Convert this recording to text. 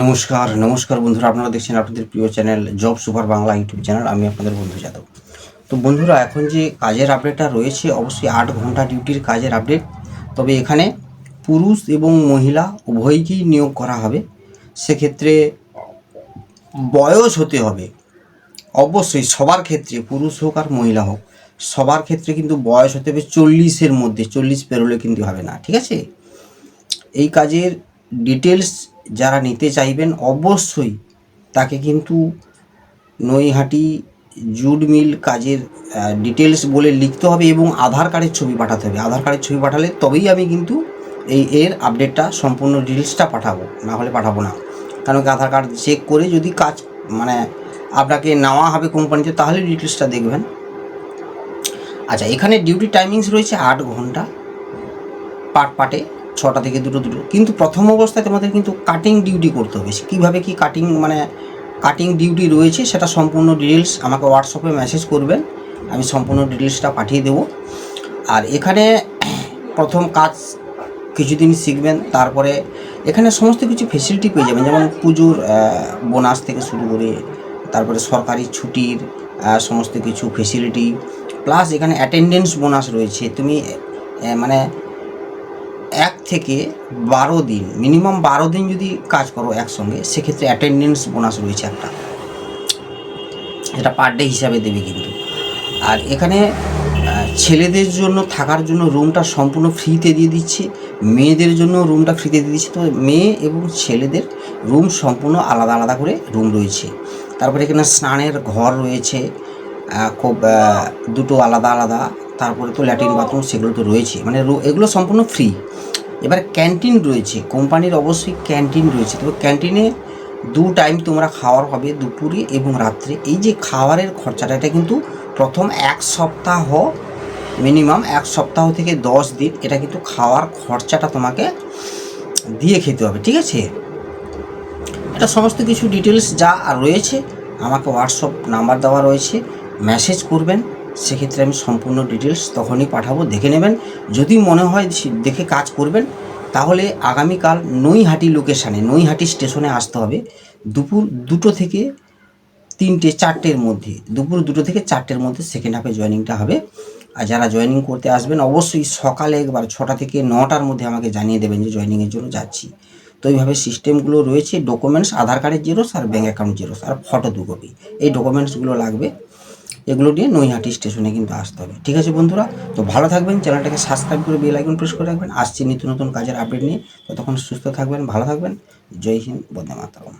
নমস্কার নমস্কার বন্ধুরা, আপনারা দেখছেন আপনাদের প্রিয় channel job super Bangla YouTube channel. আমি আপনাদের বন্ধু যাদব। তো বন্ধুরা, এখন যে কাজের আপডেটটা রয়েছে, অবশ্যই আট ঘণ্টা ডিউটির কাজের আপডেট তবে এখানে পুরুষ এবং মহিলা উভয়কেই নিয়োগ করা হবে। সেক্ষেত্রে বয়স হতে হবে। অবশ্যই সবার ক্ষেত্রে পুরুষ হোক আর মহিলা হোক, সবার ক্ষেত্রে কিন্তু বয়স হতে হবে চল্লিশের মধ্যে, চল্লিশ পেরোলে কিন্তু হবে না, ঠিক আছে? এই কাজের ডিটেলস যারা নিতে চাইবেন অবশ্যই তাকে কিন্তু নৈহাটি জুড মিল কাজের ডিটেলস বলে লিখতে হবে এবং আধার কার্ডের ছবি পাঠাতে হবে। আধার কার্ডের ছবি পাঠালে তবেই আমি কিন্তু এই এর আপডেটটা সম্পূর্ণ ডিটেলসটা পাঠাবো, না হলে পাঠাবো না। কারণ আধার কার্ড চেক করে যদি কাজ মানে আপনাকে নেওয়া হবে কোম্পানিতে তাহলে ডিটেলসটা দেখবেন। আচ্ছা এখানে ডিউটি টাইমিংস রয়েছে আট ঘণ্টা পাট পাটে ছটা থেকে দুটো দুটো। কিন্তু প্রথম অবস্থায় তোমাদের কিন্তু কাটিং ডিউটি করতে হবে। কীভাবে কি কাটিং মানে কাটিং ডিউটি রয়েছে সেটা সম্পূর্ণ ডিটেলস আমাকে হোয়াটসঅ্যাপে মেসেজ করবেন। আমি সম্পূর্ণ ডিটেলসটা পাঠিয়ে দেবো। আর এখানে প্রথম কাজ কিছুদিন শিখবেন, তারপরে এখানে সমস্ত কিছু ফেসিলিটি পেয়ে যাবেন। যেমন পুজোর বোনাস থেকে শুরু করে, তারপরে সরকারি ছুটির সমস্ত কিছু ফেসিলিটি প্লাস এখানে অ্যাটেন্ডেন্স বোনাস রয়েছে। তুমি মানে এক থেকে বারো দিন মিনিমাম বারো দিন যদি কাজ করো একসঙ্গে, সেক্ষেত্রে অ্যাটেন্ডেন্স বোনাস রয়েছে একটা। এটা পার ডে হিসাবে দেবে কিন্তু। আর এখানে ছেলেদের জন্য থাকার জন্য রুমটা সম্পূর্ণ ফ্রিতে দিয়ে দিচ্ছে, মেয়েদের জন্য রুমটা ফ্রিতে দিয়ে দিচ্ছে। তো মেয়ে এবং ছেলেদের রুম সম্পূর্ণ আলাদা আলাদা করে রুম রয়েছে। তারপরে এখানে স্নানের ঘর রয়েছে খুব দুটো আলাদা আলাদা তারপরে তো ল্যাট্রিন বাথরুম সেগুলো তো রয়েছে। মানে এগুলো সম্পূর্ণ ফ্রি এবার ক্যান্টিন রয়েছে। কোম্পানির অবশ্যই ক্যান্টিন রয়েছে। তবে ক্যান্টিনে দু টাইম তোমরা খাওয়ার হবে দুপুরে এবং রাত্রে। এই যে খাবারের খরচাটা, এটা কিন্তু প্রথম এক সপ্তাহ মিনিমাম এক সপ্তাহ থেকে দশ দিন এটা কিন্তু খাওয়ার খরচাটা তোমাকে দিয়ে খেতে হবে। ঠিক আছে? এটা সমস্ত কিছু ডিটেলস যা রয়েছে, আমাকে হোয়াটসঅ্যাপ নাম্বার দেওয়া রয়েছে। মেসেজ করবেন। সেক্ষেত্রে আমি সম্পূর্ণ ডিটেলস তখনই পাঠাবো, দেখে নেবেন। যদি মনে হয় দেখে কাজ করবেন, তাহলে আগামীকাল নৈহাটি লোকেশানে নৈহাটি স্টেশনে আসতে হবে। দুপুর দুটো থেকে তিনটে, চারটের মধ্যে, দুপুর দুটো থেকে চারটের মধ্যে সেকেন্ড হাফে জয়েনিংটা হবে। আর যারা জয়েনিং করতে আসবেন, অবশ্যই সকালে একবার ছটা থেকে নটার মধ্যে আমাকে জানিয়ে দেবেন যে জয়েনিংয়ের জন্য যাচ্ছি। তো এইভাবে সিস্টেমগুলো রয়েছে ডকুমেন্টস আধার কার্ডের জেরক্স আর ব্যাঙ্ক অ্যাকাউন্ট জেরক্স আর ফটো দু কপি এই ডকুমেন্টসগুলো লাগবে। এগুলো নিয়ে নৈহাটি স্টেশনে কিন্তু আসতে হবে। ঠিক আছে বন্ধুরা? তো ভালো থাকবেন, চ্যানেলটাকে সাবস্ক্রাইব করে বেল আইকন প্রেস করে রাখবেন। আসছি নিত্য নতুন কাজের আপডেট নিয়ে। ততক্ষণ সুস্থ থাকবেন, ভালো থাকবেন। জয় হিন্দ, বন্দে মাতরম।